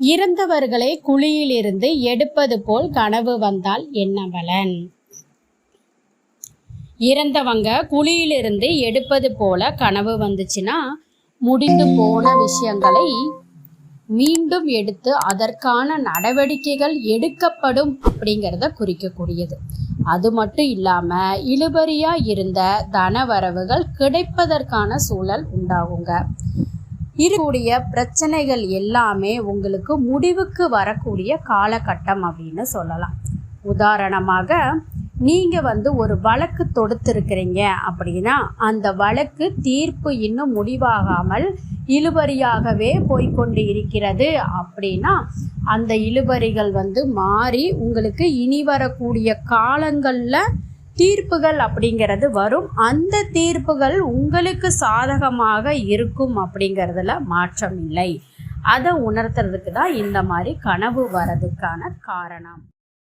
இறந்தவர்களை குழியிலிருந்து எடுப்பது போல் கனவு வந்தால் என்ன பலன்? இறந்தவங்க குழியிலிருந்து எடுப்பது போல கனவு வந்துச்சுன்னா முடிந்து போன விஷயங்களை மீண்டும் எடுத்து அதற்கான நடவடிக்கைகள் எடுக்கப்படும் அப்படிங்கிறத குறிக்கக்கூடியது. அது மட்டும் இல்லாம இழுபறியா இருந்த தனவரவுகள் கிடைப்பதற்கான சூழல் உண்டாகுங்க. இருக்கக்கூடிய பிரச்சனைகள் எல்லாமே உங்களுக்கு முடிவுக்கு வரக்கூடிய காலகட்டம் அப்படின்னு சொல்லலாம். உதாரணமாக நீங்கள் வந்து ஒரு வழக்கு தொடுத்திருக்கிறீங்க அப்படின்னா அந்த வழக்கு தீர்ப்பு இன்னும் முடிவாகாமல் இழுபறியாகவே போய்க்கொண்டு இருக்கிறது அப்படின்னா அந்த இழுபறிகள் வந்து மாறி உங்களுக்கு இனி வரக்கூடிய காலங்களில் தீர்ப்புகள் அப்படிங்கிறது வரும். அந்த தீர்ப்புகள் உங்களுக்கு சாதகமாக இருக்கும் அப்படிங்கிறதுல மாற்றம் இல்லை. அதை உணர்த்துறதுக்கு தான் இந்த மாதிரி கனவு வரதுக்கான காரணம்.